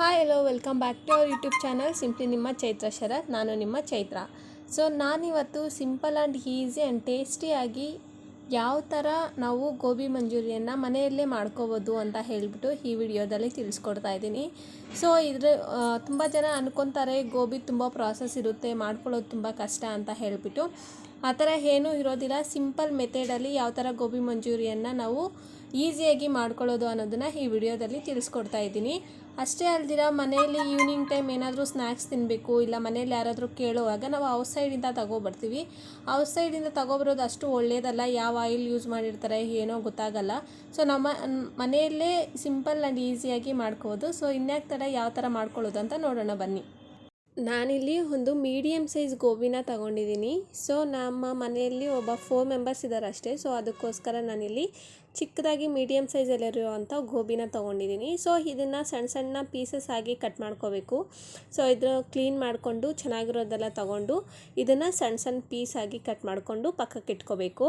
Hi hello welcome back to our YouTube channel simply ನಿಮ್ಮ ಚೈತ್ರ ಶರತ್, ನಾನು ನಿಮ್ಮ ಚೈತ್ರ. ಸೊ ನಾನಿವತ್ತು ಸಿಂಪಲ್ ಆ್ಯಂಡ್ ಈಸಿ ಆ್ಯಂಡ್ ಟೇಸ್ಟಿಯಾಗಿ ಯಾವ ಥರ ನಾವು ಗೋಬಿ ಮಂಚೂರಿಯನ್ನು ಮನೆಯಲ್ಲೇ ಮಾಡ್ಕೋಬೋದು ಅಂತ ಹೇಳಿಬಿಟ್ಟು ಈ ವಿಡಿಯೋದಲ್ಲಿ ತಿಳಿಸ್ಕೊಡ್ತಾ ಇದ್ದೀನಿ. ಸೊ ಇದ್ರ ತುಂಬ ಜನ ಅನ್ಕೊತಾರೆ, ಗೋಬಿ ತುಂಬ ಪ್ರಾಸೆಸ್ ಇರುತ್ತೆ, ಮಾಡ್ಕೊಳ್ಳೋದು ತುಂಬ ಕಷ್ಟ ಅಂತ ಹೇಳಿಬಿಟ್ಟು. ಆ ಥರ ಏನೂ ಇರೋದಿಲ್ಲ. ಸಿಂಪಲ್ ಮೆಥಡಲ್ಲಿ ಯಾವ ಥರ ಗೋಬಿ ಮಂಚೂರಿಯನ್ನು ನಾವು ಈಸಿಯಾಗಿ ಮಾಡ್ಕೊಳ್ಳೋದು ಅನ್ನೋದನ್ನು ಈ ವಿಡಿಯೋದಲ್ಲಿ ತಿಳಿಸ್ಕೊಡ್ತಾ ಇದ್ದೀನಿ. ಅಷ್ಟೇ ಅಲ್ದಿರ ಮನೆಯಲ್ಲಿ ಈವ್ನಿಂಗ್ ಟೈಮ್ ಏನಾದರೂ ಸ್ನ್ಯಾಕ್ಸ್ ತಿನ್ನಬೇಕು ಇಲ್ಲ ಮನೇಲಿ ಯಾರಾದರೂ ಕೇಳುವಾಗ ನಾವು ಔಟ್ಸೈಡಿಂದ ತಗೊಬರ್ತೀವಿ. ಔಟ್ಸೈಡಿಂದ ತಗೊಬರೋದು ಅಷ್ಟು ಒಳ್ಳೆಯದಲ್ಲ ಯಾವ ಆಯಿಲ್ ಯೂಸ್ ಮಾಡಿರ್ತಾರೆ ಏನೋ ಗೊತ್ತಾಗಲ್ಲ. ಸೊ ನಮ್ಮ, ಮನೆಯಲ್ಲೇ ಸಿಂಪಲ್ ಆ್ಯಂಡ್ ಈಸಿಯಾಗಿ ಮಾಡ್ಕೋಬೋದು. ಸೊ ಇನ್ಯಾಕ್ ಥರ ಯಾವ ಥರ ಮಾಡ್ಕೊಳ್ಳೋದು ಅಂತ ನೋಡೋಣ ಬನ್ನಿ. ನಾನಿಲ್ಲಿ ಒಂದು ಮೀಡಿಯಮ್ ಸೈಜ್ ಗೋಬಿನ ತಗೊಂಡಿದ್ದೀನಿ. ಸೊ ನಮ್ಮ ಮನೆಯಲ್ಲಿ ಒಬ್ಬ ಫೋರ್ ಮೆಂಬರ್ಸ್ ಇದ್ದಾರೆ ಅಷ್ಟೇ. ಸೊ ಅದಕ್ಕೋಸ್ಕರ ನಾನಿಲ್ಲಿ ಚಿಕ್ಕದಾಗಿ ಮೀಡಿಯಮ್ ಸೈಜಲ್ಲಿರುವಂಥ ಗೋಬಿನ ತೊಗೊಂಡಿದ್ದೀನಿ. ಸೊ ಇದನ್ನು ಸಣ್ಣ ಸಣ್ಣ ಪೀಸಸ್ ಆಗಿ ಕಟ್ ಮಾಡ್ಕೋಬೇಕು. ಸೊ ಇದ್ರ ಕ್ಲೀನ್ ಮಾಡಿಕೊಂಡು ಚೆನ್ನಾಗಿರೋದೆಲ್ಲ ತೊಗೊಂಡು ಇದನ್ನು ಸಣ್ಣ ಸಣ್ಣ ಪೀಸ್ ಆಗಿ ಕಟ್ ಮಾಡಿಕೊಂಡು ಪಕ್ಕಕ್ಕೆ ಇಟ್ಕೋಬೇಕು.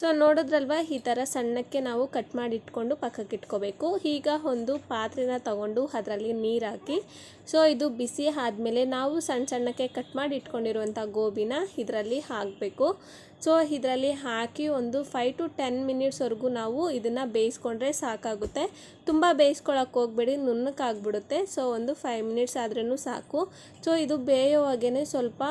ಸೊ ನೋಡಿದ್ರಲ್ವ? ಈ ಥರ ಸಣ್ಣಕ್ಕೆ ನಾವು ಕಟ್ ಮಾಡಿ ಇಟ್ಕೊಂಡು ಪಕ್ಕಕ್ಕೆ ಇಟ್ಕೋಬೇಕು. ಈಗ ಒಂದು ಪಾತ್ರೆನ ತಗೊಂಡು ಅದರಲ್ಲಿ ನೀರು ಹಾಕಿ. ಸೊ ಇದು ಬಿಸಿ ಆದಮೇಲೆ ನಾವು ಸಣ್ಣ ಸಣ್ಣಕ್ಕೆ ಕಟ್ ಮಾಡಿ ಇಟ್ಕೊಂಡಿರುವಂಥ ಗೋಬಿನ ಇದರಲ್ಲಿ ಹಾಕಬೇಕು. ಸೊ ಇದರಲ್ಲಿ ಹಾಕಿ ಒಂದು ಫೈವ್ ಟು ಟೆನ್ ಮಿನಿಟ್ಸ್ವರೆಗೂ ನಾವು ಇದನ್ನು ಬೇಯಿಸ್ಕೊಂಡ್ರೆ ಸಾಕಾಗುತ್ತೆ. ತುಂಬ ಬೇಯಿಸ್ಕೊಳಕ್ಕೆ ಹೋಗ್ಬೇಡಿ ನುಣ್ಣಕ್ಕಾಗ್ಬಿಡುತ್ತೆ ಸೊ ಒಂದು ಫೈವ್ ಮಿನಿಟ್ಸ್ ಆದ್ರೂ ಸಾಕು. ಸೊ ಇದು ಬೇಯೋವಾಗೇ ಸ್ವಲ್ಪ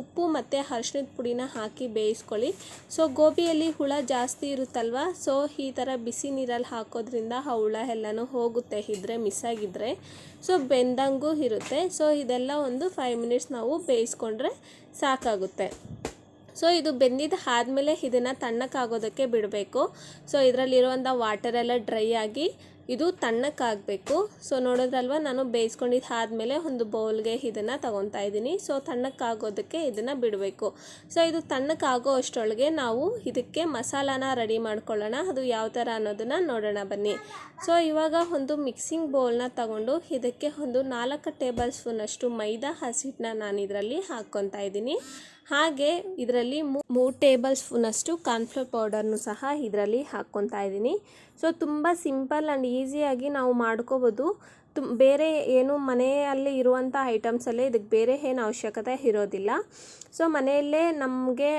ಉಪ್ಪು ಮತ್ತು ಅರ್ಶಿಣದ ಪುಡಿನ ಹಾಕಿ ಬೇಯಿಸ್ಕೊಳ್ಳಿ. ಸೊ ಗೋಬಿಯಲ್ಲಿ ಹುಳ ಜಾಸ್ತಿ ಇರುತ್ತಲ್ವ, ಸೊ ಈ ಥರ ಬಿಸಿ ನೀರಲ್ಲಿ ಹಾಕೋದ್ರಿಂದ ಆ ಹುಳ ಎಲ್ಲನೂ ಹೋಗುತ್ತೆ ಇದ್ರೆ ಮಿಸ್ ಆಗಿದ್ರೆ. ಸೊ ಬೆಂದಂಗೂ ಇರುತ್ತೆ. ಸೊ ಇದೆಲ್ಲ ಒಂದು ಫೈವ್ ಮಿನಿಟ್ಸ್ ನಾವು ಬೇಯಿಸ್ಕೊಂಡ್ರೆ ಸಾಕಾಗುತ್ತೆ. ಸೊ ಇದು ಬೆಂದಿದ್ದು ಆದಮೇಲೆ ಇದನ್ನು ತಣ್ಣಕ್ಕಾಗೋದಕ್ಕೆ ಬಿಡಬೇಕು. ಸೊ ಇದರಲ್ಲಿರುವಂಥ ವಾಟರೆಲ್ಲ ಡ್ರೈ ಆಗಿ ಇದು ತಣ್ಣಕ್ಕಾಗಬೇಕು. ಸೊ ನೋಡೋದ್ರಲ್ವ ನಾನು ಬೇಯಿಸ್ಕೊಂಡಿದ್ದು ಆದಮೇಲೆ ಒಂದು ಬೌಲ್ಗೆ ಇದನ್ನು ತೊಗೊತಾ ಇದ್ದೀನಿ. ಸೊ ತಣ್ಣಕ್ಕಾಗೋದಕ್ಕೆ ಇದನ್ನು ಬಿಡಬೇಕು. ಸೊ ಇದು ತಣ್ಣಕ್ಕಾಗೋ ಅಷ್ಟರೊಳಗೆ ನಾವು ಇದಕ್ಕೆ ಮಸಾಲಾನ ರೆಡಿ ಮಾಡ್ಕೊಳ್ಳೋಣ. ಅದು ಯಾವ ಥರ ಅನ್ನೋದನ್ನು ನೋಡೋಣ ಬನ್ನಿ. ಸೊ ಇವಾಗ ಒಂದು ಮಿಕ್ಸಿಂಗ್ ಬೌಲ್ನ ತಗೊಂಡು ಇದಕ್ಕೆ ಒಂದು ನಾಲ್ಕು ಟೇಬಲ್ ಸ್ಪೂನಷ್ಟು ಮೈದಾ ಹಸಿಟ್ಟನ್ನ ನಾನು ಇದರಲ್ಲಿ ಹಾಕ್ಕೊತಾ ಇದ್ದೀನಿ. ಹಾಗೆ ಇದರಲ್ಲಿ ಮೂರು ಟೇಬಲ್ ಸ್ಪೂನಷ್ಟು ಕಾರ್ನ್ಫ್ಲೋರ್ ಪೌಡರ್ನು ಸಹ ಇದರಲ್ಲಿ ಹಾಕ್ಕೊತಾ ಇದ್ದೀನಿ. ಸೊ ತುಂಬ ಸಿಂಪಲ್ ಆ್ಯಂಡ್ ಈಸಿಯಾಗಿ ನಾವು ಮಾಡ್ಕೋಬೋದು. ತುಮ್, ಬೇರೆ ಏನು ಮನೆಯಲ್ಲಿ ಇರುವಂಥ ಐಟಮ್ಸಲ್ಲೇ ಇದಕ್ಕೆ ಬೇರೆ ಏನು ಅವಶ್ಯಕತೆ ಇರೋದಿಲ್ಲ. ಸೊ ಮನೆಯಲ್ಲೇ ನಮಗೆ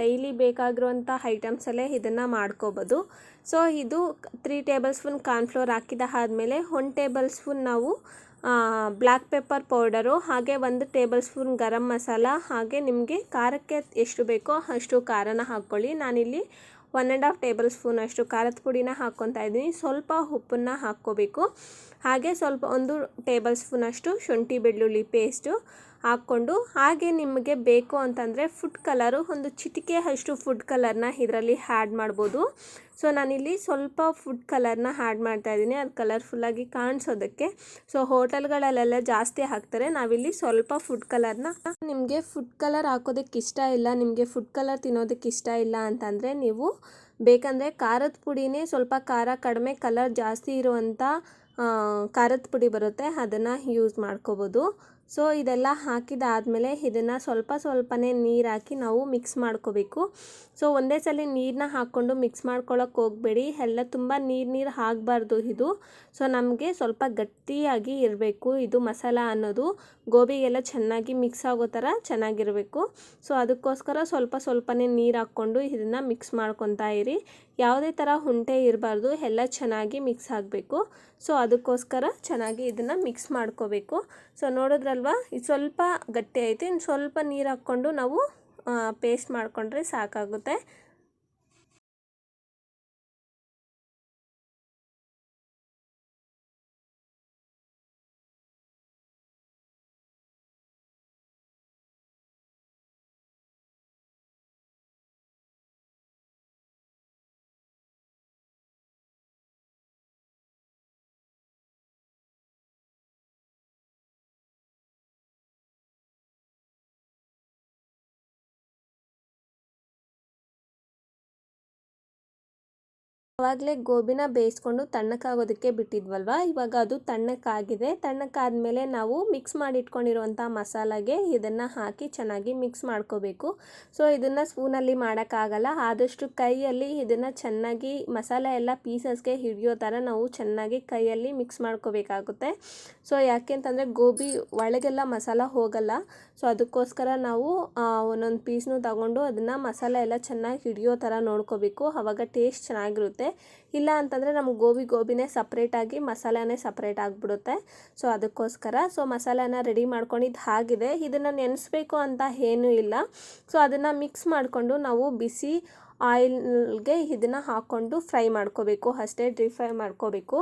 ಡೈಲಿ ಬೇಕಾಗಿರುವಂಥ ಐಟಮ್ಸಲ್ಲೇ ಇದನ್ನು ಮಾಡ್ಕೋಬೋದು. ಸೊ ಇದು ತ್ರೀ ಟೇಬಲ್ ಸ್ಪೂನ್ ಕಾರ್ನ್ಫ್ಲೋರ್ ಹಾಕಿದ ಆದಮೇಲೆ ಒನ್ ಟೇಬಲ್ ಸ್ಪೂನ್ ನಾವು ಬ್ಲ್ಯಾಕ್ ಪೆಪ್ಪರ್ ಪೌಡರು, ಹಾಗೆ ಒಂದು ಟೇಬಲ್ ಸ್ಪೂನ್ ಗರಂ ಮಸಾಲ, ಹಾಗೆ ನಿಮಗೆ ಖಾರಕ್ಕೆ ಎಷ್ಟು ಬೇಕೋ ಅಷ್ಟು ಖಾರನ ಹಾಕ್ಕೊಳ್ಳಿ. ನಾನಿಲ್ಲಿ ಒನ್ ಆ್ಯಂಡ್ ಹಾಫ್ ಟೇಬಲ್ ಸ್ಪೂನಷ್ಟು ಖಾರದ ಪುಡಿನ ಹಾಕ್ಕೊತಾ ಇದ್ದೀನಿ. ಸ್ವಲ್ಪ ಉಪ್ಪನ್ನು ಹಾಕ್ಕೋಬೇಕು. ಹಾಗೆ ಸ್ವಲ್ಪ ಒಂದು ಟೇಬಲ್ ಸ್ಪೂನಷ್ಟು ಶುಂಠಿ ಬೆಳ್ಳುಳ್ಳಿ ಪೇಸ್ಟು ಹಾಕ್ಕೊಂಡು ಹಾಗೆ ನಿಮಗೆ ಬೇಕು ಅಂತಂದರೆ ಫುಡ್ ಕಲರು ಒಂದು ಚಿಟಿಕೆ ಅಷ್ಟು ಫುಡ್ ಕಲರ್ನ ಇದರಲ್ಲಿ ಆ್ಯಡ್ ಮಾಡ್ಬೋದು. ಸೊ ನಾನಿಲ್ಲಿ ಸ್ವಲ್ಪ ಫುಡ್ ಕಲರ್ನ ಆ್ಯಡ್ ಮಾಡ್ತಾ ಇದ್ದೀನಿ. ಅದು ಕಲರ್ಫುಲ್ಲಾಗಿ ಕಾಣಿಸೋದಕ್ಕೆ. ಸೊ ಹೋಟೆಲ್ಗಳಲ್ಲೆಲ್ಲ ಜಾಸ್ತಿ ಹಾಕ್ತಾರೆ. ನಾವಿಲ್ಲಿ ಸ್ವಲ್ಪ ಫುಡ್ ಕಲರ್ನ ನಿಮಗೆ ಫುಡ್ ಕಲರ್ ಹಾಕೋದಕ್ಕೆ ಇಷ್ಟ ಇಲ್ಲ, ನಿಮಗೆ ಫುಡ್ ಕಲರ್ ತಿನ್ನೋದಕ್ಕೆ ಇಷ್ಟ ಇಲ್ಲ ಅಂತಂದರೆ ನೀವು ಬೇಕಂದರೆ ಖಾರದ ಪುಡಿನೇ ಸ್ವಲ್ಪ ಖಾರ ಕಡಿಮೆ ಕಲರ್ ಜಾಸ್ತಿ ಇರುವಂಥ ಖಾರದ ಪುಡಿ ಬರುತ್ತೆ. ಅದನ್ನು ಯೂಸ್ ಮಾಡ್ಕೋಬೋದು. ಸೊ, ಇದೆಲ್ಲ ಹಾಕಿದಾದಮೇಲೆ ಇದನ್ನು ಸ್ವಲ್ಪ ಸ್ವಲ್ಪನೇ ನೀರು ಹಾಕಿ ನಾವು ಮಿಕ್ಸ್ ಮಾಡ್ಕೋಬೇಕು. ಸೊ, ಒಂದೇ ಸಲ ನೀರನ್ನ ಹಾಕ್ಕೊಂಡು ಮಿಕ್ಸ್ ಮಾಡ್ಕೊಳ್ಳೋಕೆ ಹೋಗಬೇಡಿ. ಎಲ್ಲ ತುಂಬ ನೀರು ನೀರು ಹಾಕಬಾರ್ದು ಇದು. ಸೊ, ನಮಗೆ ಸ್ವಲ್ಪ ಗಟ್ಟಿಯಾಗಿ ಇರಬೇಕು ಇದು ಮಸಾಲ ಅನ್ನೋದು. ಗೋಬಿಗೆಲ್ಲ ಚೆನ್ನಾಗಿ ಮಿಕ್ಸ್ ಆಗೋ ಥರ ಚೆನ್ನಾಗಿರಬೇಕು. ಸೊ, ಅದಕ್ಕೋಸ್ಕರ ಸ್ವಲ್ಪ ಸ್ವಲ್ಪನೇ ನೀರು ಹಾಕ್ಕೊಂಡು ಇದನ್ನು ಮಿಕ್ಸ್ ಮಾಡ್ಕೊತಾ ಇರಿ. ಯಾವುದೇ ಥರ ಹುಂಟೆ ಇರಬಾರ್ದು. ಎಲ್ಲ ಚೆನ್ನಾಗಿ ಮಿಕ್ಸ್ ಆಗಬೇಕು. ಸೊ ಅದಕ್ಕೋಸ್ಕರ ಚೆನ್ನಾಗಿ ಇದನ್ನು ಮಿಕ್ಸ್ ಮಾಡ್ಕೋಬೇಕು. ಸೊ ನೋಡಿದ್ರಲ್ವ, ಇದು ಸ್ವಲ್ಪ ಗಟ್ಟಿ ಐತೆ ಇನ್ನು ಸ್ವಲ್ಪ ನೀರು ಹಾಕ್ಕೊಂಡು ನಾವು ಪೇಸ್ಟ್ ಮಾಡಿಕೊಂಡ್ರೆ ಸಾಕಾಗುತ್ತೆ. ಆವಾಗಲೇ ಗೋಬಿನ ಬೇಯಿಸ್ಕೊಂಡು ತಣ್ಣಕ್ಕಾಗೋದಕ್ಕೆ ಬಿಟ್ಟಿದ್ವಲ್ವ? ಇವಾಗ ಅದು ತಣ್ಣಕ್ಕಾಗಿದೆ. ತಣ್ಣಕ್ಕಾದ್ಮೇಲೆ ನಾವು ಮಿಕ್ಸ್ ಮಾಡಿ ಇಟ್ಕೊಂಡಿರುವಂಥ ಮಸಾಲಾಗೆ ಇದನ್ನು ಹಾಕಿ ಚೆನ್ನಾಗಿ ಮಿಕ್ಸ್ ಮಾಡ್ಕೋಬೇಕು. ಸೊ, ಇದನ್ನು ಸ್ಪೂನಲ್ಲಿ ಮಾಡೋಕ್ಕಾಗಲ್ಲ. ಆದಷ್ಟು ಕೈಯಲ್ಲಿ ಇದನ್ನು ಚೆನ್ನಾಗಿ ಮಸಾಲೆ ಎಲ್ಲ ಪೀಸಸ್ಗೆ ಹಿಡಿಯೋ ಥರ ನಾವು ಚೆನ್ನಾಗಿ ಕೈಯಲ್ಲಿ ಮಿಕ್ಸ್ ಮಾಡ್ಕೋಬೇಕಾಗುತ್ತೆ. ಸೊ ಯಾಕೆ ಅಂತಂದರೆ ಗೋಬಿ ಒಳಗೆಲ್ಲ ಮಸಾಲ ಹೋಗಲ್ಲ. ಸೊ, ಅದಕ್ಕೋಸ್ಕರ ನಾವು ಒಂದೊಂದು ಪೀಸ್ನು ತಗೊಂಡು ಅದನ್ನು ಮಸಾಲೆ ಎಲ್ಲ ಚೆನ್ನಾಗಿ ಹಿಡಿಯೋ ಥರ ನೋಡ್ಕೋಬೇಕು. ಆವಾಗ ಟೇಸ್ಟ್ ಚೆನ್ನಾಗಿರುತ್ತೆ. ಇಲ್ಲ ಅಂತಂದರೆ ನಮ್ಗೆ ಗೋಬಿ ಗೋಬಿನೇ ಸಪ್ರೇಟಾಗಿ ಮಸಾಲೆನೇ ಸಪ್ರೇಟ್ ಆಗಿಬಿಡುತ್ತೆ. ಸೊ ಅದಕ್ಕೋಸ್ಕರ ಸೊ ಮಸಾಲೆನ ರೆಡಿ ಮಾಡ್ಕೊಂಡಿದ್ದು ಹಾಗಿದೆ. ಇದನ್ನು ನೆನೆಸ್ಬೇಕು ಅಂತ ಏನೂ ಇಲ್ಲ. ಸೊ ಅದನ್ನು ಮಿಕ್ಸ್ ಮಾಡಿಕೊಂಡು ನಾವು ಬಿಸಿ ಆಯಿಲ್ಗೆ ಇದನ್ನು ಹಾಕ್ಕೊಂಡು ಫ್ರೈ ಮಾಡ್ಕೋಬೇಕು. ಅಷ್ಟೇ ಡ್ರೀಪ್ ಫ್ರೈ ಮಾಡ್ಕೋಬೇಕು.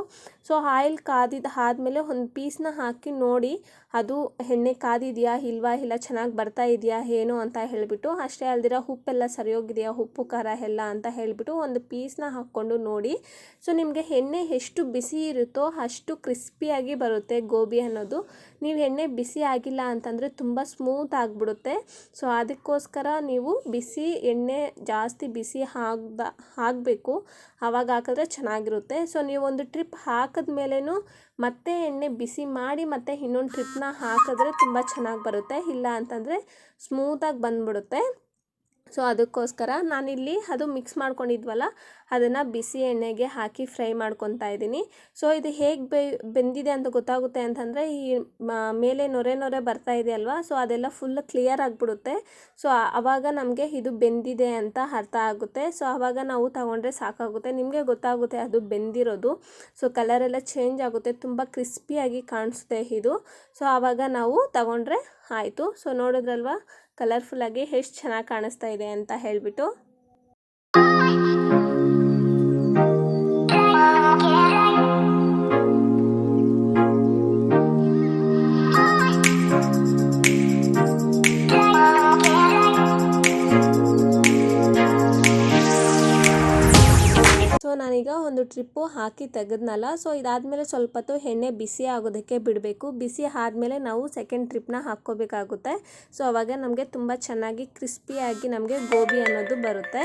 ಸೊ ಆಯಿಲ್ ಕಾದಿದ್ದು ಆದಮೇಲೆ ಒಂದು ಪೀಸ್ನ ಹಾಕಿ ನೋಡಿ ಅದು ಎಣ್ಣೆ ಕಾದಿದೆಯಾ, ಇಲ್ವಾ, ಇಲ್ಲ ಚೆನ್ನಾಗಿ ಬರ್ತಾ ಇದೆಯಾ, ಏನು ಅಂತ ಹೇಳಿಬಿಟ್ಟು ಅಷ್ಟೇ ಅಲ್ದಿರ ಉಪ್ಪೆಲ್ಲ ಸರಿಯೋಗಿದೆಯಾ, ಉಪ್ಪು, ಖಾರ ಎಲ್ಲ ಅಂತ ಹೇಳಿಬಿಟ್ಟು ಒಂದು ಪೀಸ್ನ ಹಾಕ್ಕೊಂಡು ನೋಡಿ. ಸೊ ನಿಮಗೆ ಎಣ್ಣೆ ಎಷ್ಟು ಬಿಸಿ ಇರುತ್ತೋ ಅಷ್ಟು ಕ್ರಿಸ್ಪಿಯಾಗಿ ಬರುತ್ತೆ ಗೋಬಿ ಅನ್ನೋದು. ನೀವು ಎಣ್ಣೆ ಬಿಸಿ ಆಗಿಲ್ಲ ಅಂತಂದರೆ ತುಂಬ ಸ್ಮೂತ್ ಆಗಿಬಿಡುತ್ತೆ. ಸೊ ಅದಕ್ಕೋಸ್ಕರ ನೀವು ಬಿಸಿ ಎಣ್ಣೆ ಜಾಸ್ತಿ ಬಿಸಿ ಆಗ್ದ, ಆಗಬೇಕು. ಆವಾಗ ಹಾಕಿದ್ರೆ ಚೆನ್ನಾಗಿರುತ್ತೆ. ಸೊ ಒಂದು ಟ್ರಿಪ್ ಹಾಕಿದ ಮತ್ತೆ ಎಣ್ಣೆ ಬಿಸಿ ಮಾಡಿ ಮತ್ತೆ ಇನ್ನೊಂದು ಟ್ರಿಪ್ನ ಹಾಕಿದ್ರೆ ತುಂಬ ಚೆನ್ನಾಗಿ ಬರುತ್ತೆ. ಇಲ್ಲ ಅಂತಂದರೆ ಸ್ಮೂತಾಗಿ ಬಂದ್ಬಿಡುತ್ತೆ. ಸೊ ಅದಕ್ಕೋಸ್ಕರ ನಾನಿಲ್ಲಿ ಅದು ಮಿಕ್ಸ್ ಮಾಡ್ಕೊಂಡಿದ್ವಲ್ಲ, ಅದನ್ನು ಬಿಸಿ ಎಣ್ಣೆಗೆ ಹಾಕಿ ಫ್ರೈ ಮಾಡ್ಕೊತಾ ಇದ್ದೀನಿ. ಸೊ ಇದು ಹೇಗೆ ಬೆ, ಬೆಂದಿದೆ ಅಂತ ಗೊತ್ತಾಗುತ್ತೆ ಅಂತಂದರೆ ಈ ಮೇಲೆ ನೊರೆ ನೊರೆ ಬರ್ತಾ ಇದೆ ಅಲ್ವಾ? ಸೊ ಅದೆಲ್ಲ ಫುಲ್ ಕ್ಲಿಯರ್ ಆಗಿಬಿಡುತ್ತೆ. ಸೊ ಆವಾಗ ನಮಗೆ ಇದು ಬೆಂದಿದೆ ಅಂತ ಅರ್ಥ ಆಗುತ್ತೆ. ಸೊ ಆವಾಗ ನಾವು ತಗೊಂಡ್ರೆ ಸಾಕಾಗುತ್ತೆ. ನಿಮಗೆ ಗೊತ್ತಾಗುತ್ತೆ ಅದು ಬೆಂದಿರೋದು. ಸೊ ಕಲರೆಲ್ಲ ಚೇಂಜ್ ಆಗುತ್ತೆ. ತುಂಬ ಕ್ರಿಸ್ಪಿಯಾಗಿ ಕಾಣಿಸುತ್ತೆ ಇದು. ಸೊ ಆವಾಗ ನಾವು ತಗೊಂಡ್ರೆ ಆಯಿತು. ಸೊ ನೋಡಿದ್ರಲ್ವ? ಕಲರ್ಫುಲ್ಲಾಗಿ ಎಷ್ಟು ಚೆನ್ನಾಗಿ ಕಾಣಿಸ್ತಾ ಇದೆ ಅಂತ ಹೇಳಿಬಿಟ್ಟು ನಾನೀಗ ಒಂದು ಟ್ರಿಪ್ಪು ಹಾಕಿ ತೆಗೆದ್ನಲ್ಲ ಸೊ ಇದಾದಮೇಲೆ ಸ್ವಲ್ಪ ಹೊತ್ತು ಎಣ್ಣೆ ಬಿಸಿ ಆಗೋದಕ್ಕೆ ಬಿಡಬೇಕು. ಬಿಸಿ ಆದಮೇಲೆ ನಾವು ಸೆಕೆಂಡ್ ಟ್ರಿಪ್ನ ಹಾಕ್ಕೋಬೇಕಾಗುತ್ತೆ. ಸೊ ಅವಾಗ ನಮಗೆ ತುಂಬ ಚೆನ್ನಾಗಿ ಕ್ರಿಸ್ಪಿಯಾಗಿ ನಮಗೆ ಗೋಬಿ ಅನ್ನೋದು ಬರುತ್ತೆ.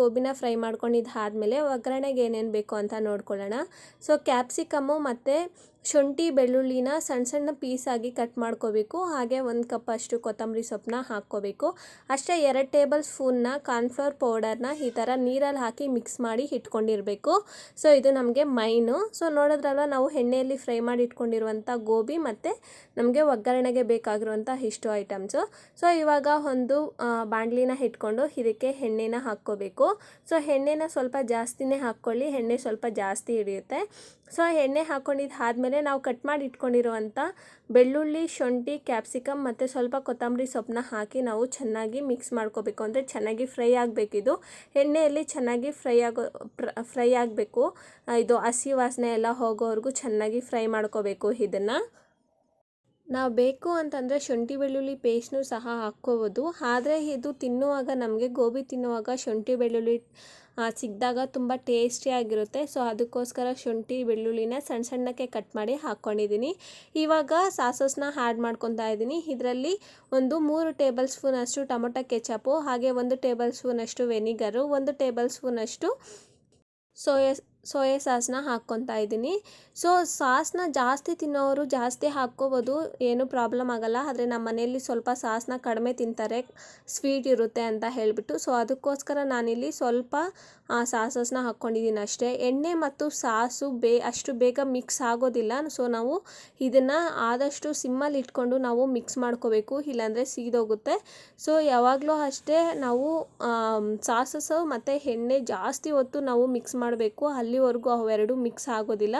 ಗೋಬಿನ ಫ್ರೈ ಮಾಡ್ಕೊಂಡಿದ್ದು ಆದಮೇಲೆ ಒಗ್ಗರಣೆಗೆ ಏನೇನು ಬೇಕು ಅಂತ ನೋಡ್ಕೊಳ್ಳೋಣ. ಸೊ ಕ್ಯಾಪ್ಸಿಕಮ್ಮು ಮತ್ತು ಶುಂಠಿ, ಬೆಳ್ಳುಳ್ಳಿನ ಸಣ್ಣ ಸಣ್ಣ ಪೀಸಾಗಿ ಕಟ್ ಮಾಡ್ಕೋಬೇಕು. ಹಾಗೆ ಒಂದು ಕಪ್ ಅಷ್ಟು ಕೊತ್ತಂಬರಿ ಸೊಪ್ಪನ್ನ ಹಾಕ್ಕೋಬೇಕು. ಅಷ್ಟೇ ಎರಡು ಟೇಬಲ್ ಸ್ಪೂನ್ನ ಕಾರ್ನ್ಫ್ಲವರ್ ಪೌಡರ್ನ ಈ ಥರ ನೀರಲ್ಲಿ ಹಾಕಿ ಮಿಕ್ಸ್ ಮಾಡಿ ಇಟ್ಕೊಂಡಿರಬೇಕು. ಸೊ ಇದು ನಮಗೆ ಮೈನು. ಸೊ ನೋಡಿದ್ರಲ್ಲ ನಾವು ಎಣ್ಣೆಯಲ್ಲಿ ಫ್ರೈ ಮಾಡಿ ಇಟ್ಕೊಂಡಿರುವಂಥ ಗೋಬಿ ಮತ್ತು ನಮಗೆ ಒಗ್ಗರಣೆಗೆ ಬೇಕಾಗಿರುವಂಥ ಇಷ್ಟು ಐಟಮ್ಸು ಸೊ ಇವಾಗ ಒಂದು ಬಾಣಲಿನ ಇಟ್ಕೊಂಡು ಇದಕ್ಕೆ ಎಣ್ಣೆನ ಹಾಕ್ಕೋಬೇಕು. ಸೊ ಎಣ್ಣೆನ ಸ್ವಲ್ಪ ಜಾಸ್ತಿನೇ ಹಾಕ್ಕೊಳ್ಳಿ. ಎಣ್ಣೆ ಸ್ವಲ್ಪ ಜಾಸ್ತಿ ಹಿಡಿಯುತ್ತೆ. ಸೊ ಎಣ್ಣೆ ಹಾಕ್ಕೊಂಡಿದ್ದು ಆದಮೇಲೆ ನಾವು ಕಟ್ ಮಾಡಿ ಇಟ್ಕೊಂಡಿರುವಂಥ ಬೆಳ್ಳುಳ್ಳಿ, ಶುಂಠಿ ಕ್ಯಾಪ್ಸಿಕಮ್ ಮತ್ತು ಸ್ವಲ್ಪ ಕೊತ್ತಂಬರಿ ಸೊಪ್ಪನ್ನ ಹಾಕಿ ನಾವು ಚೆನ್ನಾಗಿ ಮಿಕ್ಸ್ ಮಾಡ್ಕೋಬೇಕು. ಅಂದರೆ ಚೆನ್ನಾಗಿ ಫ್ರೈ ಆಗಬೇಕಿದು. ಎಣ್ಣೆಯಲ್ಲಿ ಚೆನ್ನಾಗಿ ಫ್ರೈ ಆಗೋ ಫ್ರೈ ಆಗಬೇಕು. ಇದು ಹಸಿ ವಾಸನೆ ಎಲ್ಲ ಹೋಗೋವರೆಗೂ ಚೆನ್ನಾಗಿ ಫ್ರೈ ಮಾಡ್ಕೋಬೇಕು ಇದನ್ನು. ನಾವು ಬೇಕು ಅಂತಂದರೆ ಶುಂಠಿ, ಬೆಳ್ಳುಳ್ಳಿ ಪೇಸ್ಟ್ನೂ ಸಹ ಹಾಕ್ಕೋಬೋದು. ಆದರೆ ಇದು ತಿನ್ನುವಾಗ ನಮಗೆ ಗೋಬಿ ತಿನ್ನುವಾಗ ಶುಂಠಿ, ಬೆಳ್ಳುಳ್ಳಿ ಸಿಕ್ಕಿದಾಗ ತುಂಬ ಟೇಸ್ಟಿಯಾಗಿರುತ್ತೆ ಸೊ ಅದಕ್ಕೋಸ್ಕರ ಶುಂಠಿ, ಬೆಳ್ಳುಳ್ಳಿನ ಸಣ್ಣ ಸಣ್ಣಕ್ಕೆ ಕಟ್ ಮಾಡಿ ಹಾಕ್ಕೊಂಡಿದ್ದೀನಿ ಇವಾಗ ಸಾಸಸ್ನ ಆ್ಯಡ್ ಮಾಡ್ಕೊತಾ ಇದ್ದೀನಿ. ಇದರಲ್ಲಿ ಒಂದು ಮೂರು ಟೇಬಲ್ ಸ್ಪೂನಷ್ಟು ಟೊಮೊಟೊ ಕೆಚಪು ಹಾಗೆ ಒಂದು ಟೇಬಲ್ ಸ್ಪೂನಷ್ಟು ವೆನಿಗರು ಒಂದು ಟೇಬಲ್ ಸ್ಪೂನಷ್ಟು ಸೋಯಾ ಸೋಯಾ ಸಾಸ್ನ ಹಾಕ್ಕೊತಾ ಇದ್ದೀನಿ. ಸೊ ಸಾಸ್ನ ಜಾಸ್ತಿ ತಿನ್ನೋರು ಜಾಸ್ತಿ ಹಾಕ್ಕೋಬೋದು, ಏನೂ ಪ್ರಾಬ್ಲಮ್ ಆಗಲ್ಲ. ಆದರೆ ನಮ್ಮ ಮನೆಯಲ್ಲಿ ಸ್ವಲ್ಪ ಸಾಸ್ನ ಕಡಿಮೆ ತಿಂತಾರೆ ಸ್ವೀಟ್ ಇರುತ್ತೆ ಅಂತ ಹೇಳಿಬಿಟ್ಟು. ಸೊ ಅದಕ್ಕೋಸ್ಕರ ನಾನಿಲ್ಲಿ ಸ್ವಲ್ಪ ಸಾಸಸ್ನ ಹಾಕ್ಕೊಂಡಿದ್ದೀನಿ ಅಷ್ಟೇ. ಎಣ್ಣೆ ಮತ್ತು ಸಾಸು ಬೇ, ಅಷ್ಟು ಬೇಗ ಮಿಕ್ಸ್ ಆಗೋದಿಲ್ಲ. ಸೊ ನಾವು ಇದನ್ನು ಆದಷ್ಟು ಸಿಮ್ಮಲ್ಲಿ ಇಟ್ಕೊಂಡು ನಾವು ಮಿಕ್ಸ್ ಮಾಡ್ಕೋಬೇಕು. ಇಲ್ಲಾಂದರೆ ಸೀದೋಗುತ್ತೆ. ಸೊ ಯಾವಾಗಲೂ ಅಷ್ಟೇ ನಾವು ಸಾಸಸ್ಸು ಮತ್ತು ಎಣ್ಣೆ ಜಾಸ್ತಿ ಹೊತ್ತು ನಾವು ಮಿಕ್ಸ್ ಮಾಡಬೇಕು. ಅಲ್ಲಿವರೆಗೂ ಅವೆರಡು ಮಿಕ್ಸ್ ಆಗೋದಿಲ್ಲ.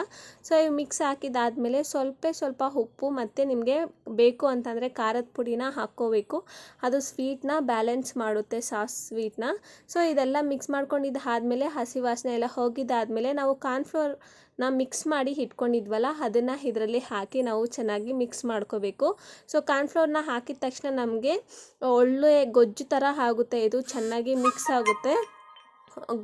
ಸೊ ಇವು ಮಿಕ್ಸ್ ಹಾಕಿದಾದಮೇಲೆ ಸ್ವಲ್ಪ ಸ್ವಲ್ಪ ಉಪ್ಪು ಮತ್ತು ನಿಮಗೆ ಬೇಕು ಅಂತಂದರೆ ಖಾರದ ಪುಡಿನ ಹಾಕ್ಕೋಬೇಕು. ಅದು ಸ್ವೀಟ್ನ ಬ್ಯಾಲೆನ್ಸ್ ಮಾಡುತ್ತೆ ಸಾಸ್ ಸ್ವೀಟ್ನ ಸೊ ಇದೆಲ್ಲ ಮಿಕ್ಸ್ ಮಾಡ್ಕೊಂಡಿದ್ದಾದಮೇಲೆ ಹಸಿ ವಾಸನೆ ಎಲ್ಲ ಹೋಗಿದ್ದಾದಮೇಲೆ ನಾವು ಕಾರ್ನ್ಫ್ಲೋರ್ನ ಮಿಕ್ಸ್ ಮಾಡಿ ಇಟ್ಕೊಂಡಿದ್ವಲ್ಲ ಅದನ್ನು ಇದರಲ್ಲಿ ಹಾಕಿ ನಾವು ಚೆನ್ನಾಗಿ ಮಿಕ್ಸ್ ಮಾಡ್ಕೋಬೇಕು. ಸೊ ಕಾರ್ನ್ಫ್ಲೋರ್ನ ಹಾಕಿದ ತಕ್ಷಣ ನಮಗೆ ಒಳ್ಳೆ ಗೊಜ್ಜು ಥರ ಆಗುತ್ತೆ. ಇದು ಚೆನ್ನಾಗಿ ಮಿಕ್ಸ್ ಆಗುತ್ತೆ.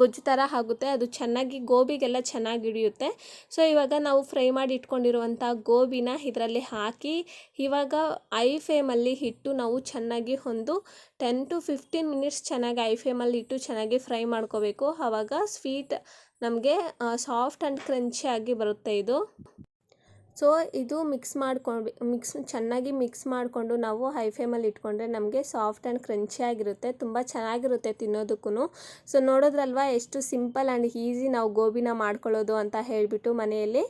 ಗೊಜ್ಜು ಥರ ಆಗುತ್ತೆ, ಅದು ಚೆನ್ನಾಗಿ ಗೋಬಿಗೆಲ್ಲ ಚೆನ್ನಾಗಿ ಹಿಡಿಯುತ್ತೆ. ಸೊ ಇವಾಗ ನಾವು ಫ್ರೈ ಮಾಡಿ ಇಟ್ಕೊಂಡಿರುವಂಥ ಗೋಬಿನ ಇದರಲ್ಲಿ ಹಾಕಿ, ಇವಾಗ ಐ ಫ್ಲೇಮಲ್ಲಿ ಇಟ್ಟು ನಾವು ಚೆನ್ನಾಗಿ ಒಂದು ಟೆನ್ ಟು ಫಿಫ್ಟೀನ್ ಮಿನಿಟ್ಸ್ ಚೆನ್ನಾಗಿ ಐ ಫ್ಲೇಮಲ್ಲಿ ಇಟ್ಟು ಚೆನ್ನಾಗಿ ಫ್ರೈ ಮಾಡ್ಕೋಬೇಕು. ಆವಾಗ ಸ್ವೀಟ್ ನಮಗೆ ಸಾಫ್ಟ್ ಆ್ಯಂಡ್ ಕ್ರಂಚಿಯಾಗಿ ಬರುತ್ತೆ ಇದು. ಸೊ ಇದು ಮಿಕ್ಸ್ ಮಾಡ್ಕೊಂಡು ಮಿಕ್ಸ್ ಚೆನ್ನಾಗಿ ಮಿಕ್ಸ್ ಮಾಡಿಕೊಂಡು ನಾವು ಹೈ ಫ್ಲೇಮಲ್ಲಿ ಇಟ್ಕೊಂಡ್ರೆ ನಮಗೆ ಸಾಫ್ಟ್ ಆ್ಯಂಡ್ ಕ್ರಂಚಿಯಾಗಿರುತ್ತೆ ತುಂಬ ಚೆನ್ನಾಗಿರುತ್ತೆ ತಿನ್ನೋದಕ್ಕೂ ಸೊ ನೋಡೋದ್ರಲ್ವ ಎಷ್ಟು ಸಿಂಪಲ್ ಆ್ಯಂಡ್ ಈಸಿ ನಾವು ಗೋಬಿನ ಮಾಡ್ಕೊಳ್ಳೋದು ಅಂತ ಹೇಳಿಬಿಟ್ಟು ಮನೆಯಲ್ಲಿ.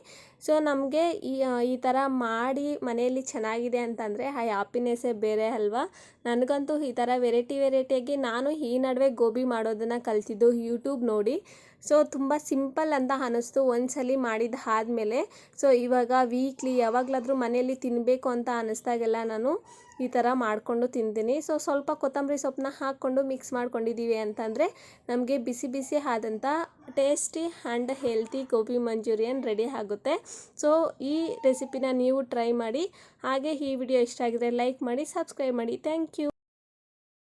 ಸೊ ನಮಗೆ ಈ ಈ ಥರ ಮಾಡಿ ಮನೆಯಲ್ಲಿ ಚೆನ್ನಾಗಿದೆ ಅಂತಂದರೆ ಆ ಹ್ಯಾಪಿನೆಸ್ಸೇ ಬೇರೆ ಅಲ್ವಾ? ನನಗಂತೂ ಈ ಥರ ವೆರೈಟಿ ವೆರೈಟಿಯಾಗಿ ನಾನು ಈ ನಡುವೆ ಗೋಬಿ ಮಾಡೋದನ್ನು ಕಲ್ತಿದ್ದು ಯೂಟ್ಯೂಬ್ ನೋಡಿ. ಸೊ ತುಂಬ ಸಿಂಪಲ್ ಅಂತ ಅನ್ನಿಸ್ತು ಒಂದ್ಸಲಿ ಮಾಡಿದ ಆದಮೇಲೆ ಸೊ ಇವಾಗ ವೀಕ್ಲಿ ಯಾವಾಗಲಾದರೂ ಮನೆಯಲ್ಲಿ ತಿನ್ನಬೇಕು ಅಂತ ಅನ್ನಿಸ್ದಾಗೆಲ್ಲ ನಾನು ಈ ಥರ ಮಾಡಿಕೊಂಡು ತಿಂತೀನಿ. ಸೊ ಸ್ವಲ್ಪ ಕೊತ್ತಂಬರಿ ಸೊಪ್ಪನ್ನ ಹಾಕ್ಕೊಂಡು ಮಿಕ್ಸ್ ಮಾಡ್ಕೊಂಡಿದ್ದೀವಿ ಅಂತಂದರೆ ನಮಗೆ ಬಿಸಿ ಬಿಸಿ ಆದಂಥ tasty and healthy gobi manchurian ready ಆಗುತ್ತೆ. ಸೊ ಈ ರೆಸಿಪಿನ ನೀವು ಟ್ರೈ ಮಾಡಿ. ಹಾಗೆ ಈ ವಿಡಿಯೋ ಇಷ್ಟ ಆಗಿದ್ರೆ ಲೈಕ್ ಮಾಡಿ ಸಬ್ಸ್ಕ್ರೈಬ್ ಮಾಡಿ. Thank you